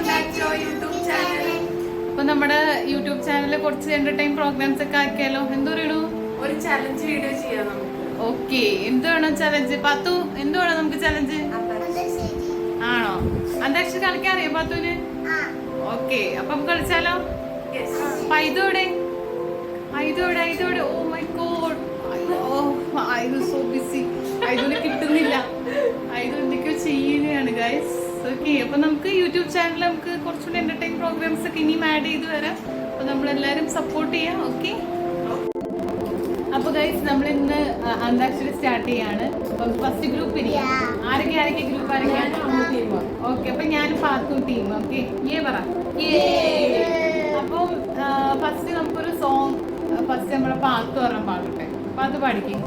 Welcome back to YouTube channel അപ്പൊ നമ്മുടെ YouTube ചാനലിൽ കുറച്ച് എന്റർടൈൻ പ്രോഗ്രാംസ് ഒക്കെ ആക്കിയാലോ? എന്ത് പറയണു? ഒരു ചലഞ്ച് വീഡിയോ ചെയ്യാം നമുക്ക്. ഓക്കെ എന്ത് വേണം ചലഞ്ച് പത്തു എന്ത് വേണം നമുക്ക് ചലഞ്ച് ആണോ? അന്താക്ഷരി കളിക്കാൻ അറിയോ പത്തുവിന്? ഓക്കെ നമുക്ക് കളിച്ചാലോ. പൈതോടെ ഐതോടെ ഐതോടെ oh my god oh so busy കിട്ടുന്നില്ല. ഐതു എന്തൊക്കെയോ ചെയ്യുകയാണ് ഗൈസ് ഓക്കെ അപ്പൊ നമുക്ക് യൂട്യൂബ് ചാനലിൽ നമുക്ക് കുറച്ചുകൂടി എന്റർടൈൻ പ്രോഗ്രാംസ് ഒക്കെ ഇനിയും ആഡ് ചെയ്ത് വരാം. അപ്പൊ നമ്മളെല്ലാരും സപ്പോർട്ട് ചെയ്യാം ഓക്കെ അപ്പൊ ഗൈസ് നമ്മൾ ഇന്ന് അന്താക്ഷരി സ്റ്റാർട്ട് ചെയ്യാണ്. അപ്പം ഫസ്റ്റ് ഗ്രൂപ്പ് ഇനി. ആരൊക്കെ ആരൊക്കെ ഗ്രൂപ്പ് ആരൊക്കെയാണ് ഓക്കെ അപ്പൊ ഞാൻ പാത്തു ടീം ഓക്കെ ഏ പറ. അപ്പം ഫസ്റ്റ് നമുക്കൊരു സോങ് ഫസ്റ്റ് നമ്മുടെ പാത്തു പറഞ്ഞ പാടട്ടെ അപ്പൊ അത് പഠിക്കും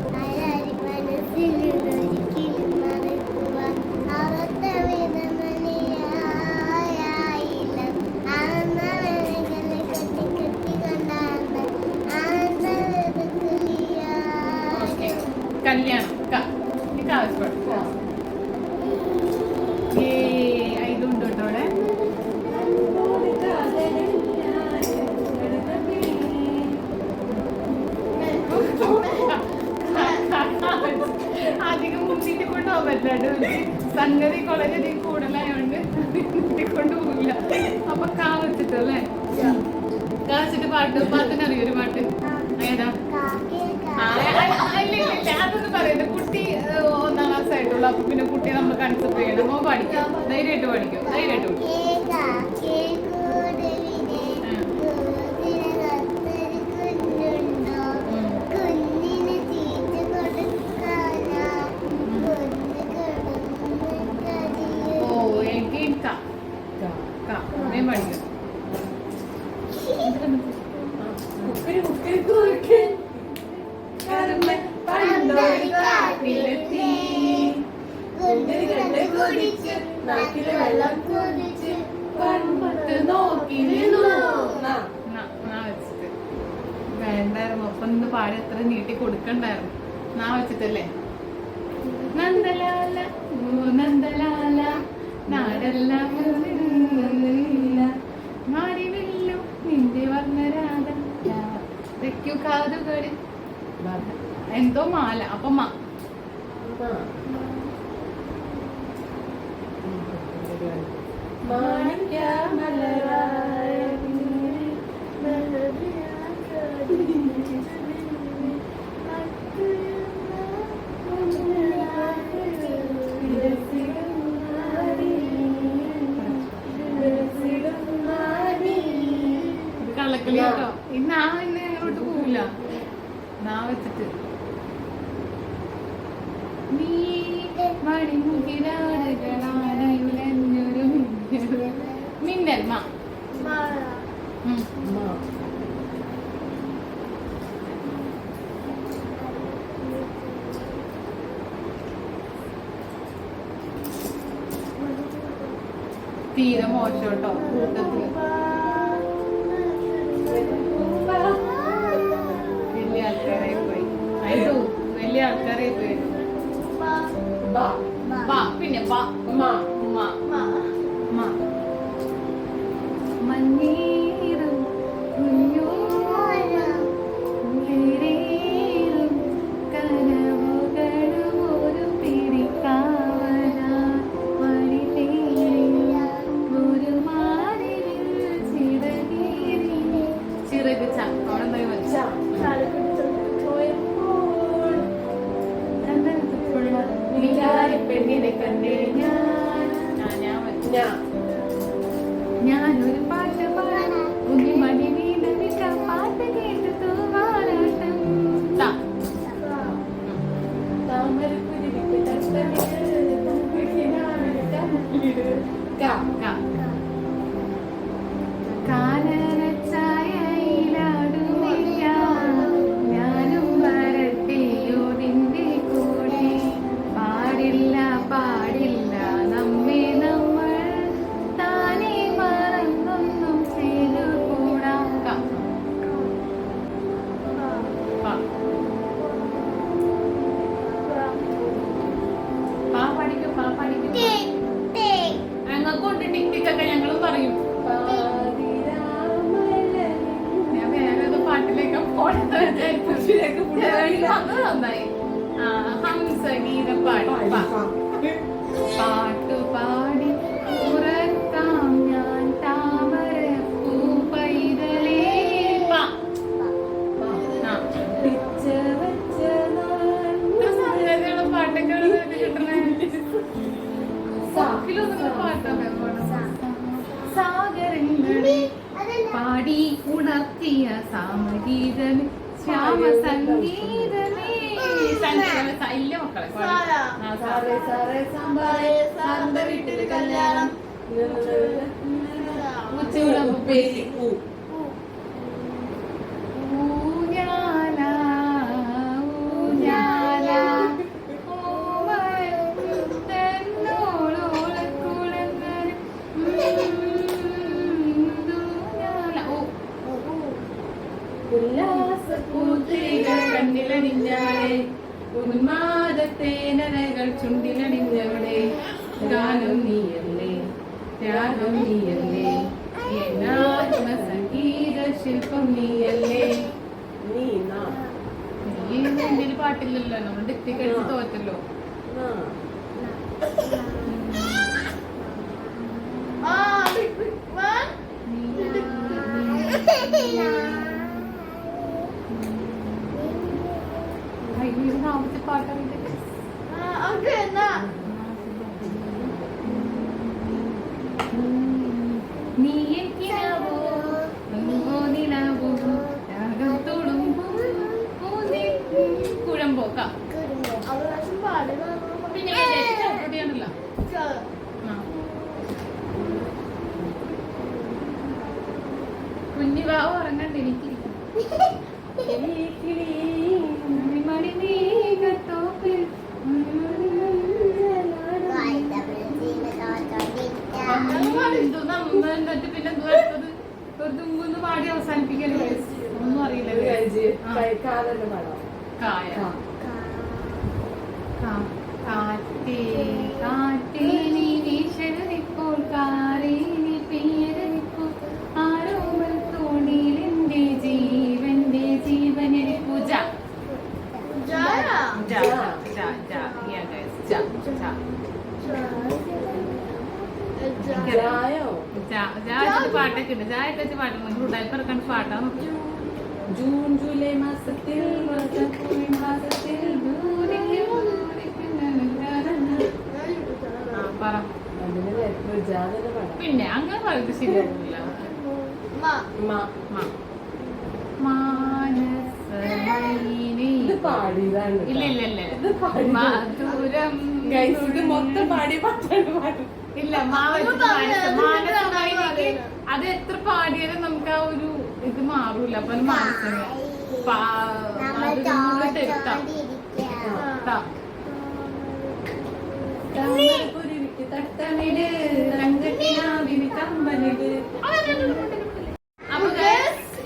കല്യാണം. എനിക്ക് അധികം മുന്നിട്ട് കൊണ്ടുപോകാൻ പറ്റില്ല സംഗതി വളരെയധികം കൂടുതലായോണ്ട് മുന്നിട്ട് പോകില്ല അപ്പൊ കാ വെച്ചിട്ടല്ലേ കാ വെച്ചിട്ട് പാട്ട് പാട്ടിനറിയൊരു പാട്ട്? ഏതാ? അതൊന്നും കുട്ടി ഏ, ഒന്നാം ക്ലാസ് ആയിട്ടുള്ളൂ അപ്പൊ പിന്നെ കുട്ടിയെ നമ്മൾ കൺസെപ്റ്റ് ചെയ്യണം. ഓ പഠിക്കാം. ധൈര്യമായിട്ട് പഠിക്കും. ധൈര്യമായിട്ട് പഠിക്കും. ഓ എനിക്ക് ക ക ഞാൻ പഠിക്കും. ഇന്ന് പാടി എത്ര നീട്ടി കൊടുക്കണ്ടായിരുന്നു. നാ വെച്ചിട്ടല്ലേ? നന്ദലാല നന്ദലാല നാടെല്ലാം. മാറിവില്ലു നിന്റെ വർണരാധ തെക്കു വധ. എന്തോ മാല. അപ്പൊ മാ. മാണിക്യമലരായ ഇത് മിന്നൽ. മാ. തീരെ മോശം കേട്ടോ. കൂട്ടത്തിൽ വലിയ ആൾക്കാരായി പോയി. വലിയ ആൾക്കാരായി പോയി. ബാ പിന്നെ ബാ സാഗരങ്ങളിൽ പാടി ഉണർത്തിയ സാമഗീതം ശ്യാമ സംഗീതമേ ഇല്ല മക്കളെ സാറേ സാറേ സാമ്പാറേ സാറിന്റെ വീട്ടിൽ കല്യാണം. ഉച്ചയൂരം ഉല്ലാസപ്പൂത്തിരികൾ കണ്ണിലണിഞ്ഞാളെ ഉന്മാദത്തേനകൾ ചുണ്ടിലണിഞ്ഞവളെ ഗാനം നീയല്ലേ ത്യാഗം നീയല്ലേ എന്നാത്മ സംഗീത ശില്പം നീയല്ലേ. നീ നാ. എന്റെ പാട്ടില്ലല്ലോ നമ്മൾ ഡിഗ്രി കഴിച്ച് തോറ്റല്ലോ നാ ആ വൺ നാമത്തെ പാട്ടറിയില്ല ഓക്കെ എന്നാ നീ എനിക്കിനാവോ ഓ നിലാവോ രാഗം തൊടുമ്പോൾ ഊന്നി കുഴമ്പോക്കാം ആ. കുഞ്ഞിവാവ് ഉറങ്ങണ്ട എനിക്ക് കിളി കിളി മണി മേഘത്തോപ്പിൽ എന്തോ നമ്മ എന്നിട്ട് പിന്നെ എന്തോ അടുത്തത് ഒരു തുമ്പൊന്ന് പാടി അവസാനിപ്പിക്കല്ലേ ഒന്നും അറിയില്ല കായ കാ കാ- പറ. പിന്നെ അങ്ങനെ പറയുന്നത് ശരിയാവില്ല ഇല്ല ഇല്ല ഇല്ല. ഇത് മൊത്തം പാടി പാട്ടാണ് പാടും ഇല്ല അത് എത്ര പാടിയാലും നമുക്ക് ആ ഒരു ഇത് മാറൂല അപ്പൊ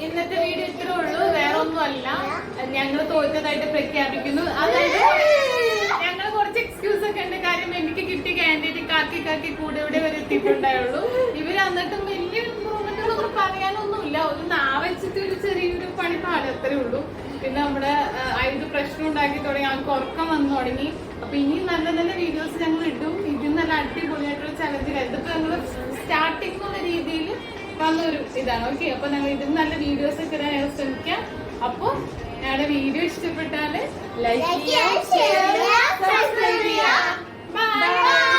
ഇന്നത്തെ വീഡിയോ ഇത്രേ ഉള്ളൂ. വേറെ ഒന്നും അല്ല ഞങ്ങൾ തോറ്റതായിട്ട് പ്രഖ്യാപിക്കുന്നു. അതായത് ആക്കിക്കാക്കി കൂടെ ഇവിടെ വരെ എത്തിയിട്ടുണ്ടായുള്ളൂ. ഇവർ എന്നിട്ടും വലിയ ഇമ്പ്രൂവ്മെന്റുകൾ പറയാനൊന്നുമില്ല. ഒരു നാവച്ചിട്ട് ഒരു ചെറിയൊരു പണി പാടത്തരേ ഉള്ളൂ. പിന്നെ നമ്മുടെ അയത് പ്രശ്നം ഉണ്ടാക്കി തുടങ്ങി അവർക്ക് ഉറക്കം വന്നു തുടങ്ങി. അപ്പൊ ഇനിയും നല്ല നല്ല വീഡിയോസ് ഞങ്ങൾ ഇടും. ഇതും നല്ല അടിപൊളിയായിട്ടുള്ള ചലഞ്ചിൽ ഇതിപ്പോ ഞങ്ങൾ സ്റ്റാർട്ടിംഗ് എന്നുള്ള രീതിയിൽ വന്നൊരു ഇതാണ്. ഓക്കെ അപ്പൊ ഞങ്ങൾ ഇതും നല്ല വീഡിയോസ് ഒക്കെ ഇടാൻ ഞങ്ങൾ ശ്രമിക്കാം. അപ്പോൾ ഞങ്ങളുടെ വീഡിയോ ഇഷ്ടപ്പെട്ടാൽ ലൈക്ക് ചെയ്യാം ഷെയർ സബ്സ്ക്രൈബ് ചെയ്യാം ബൈ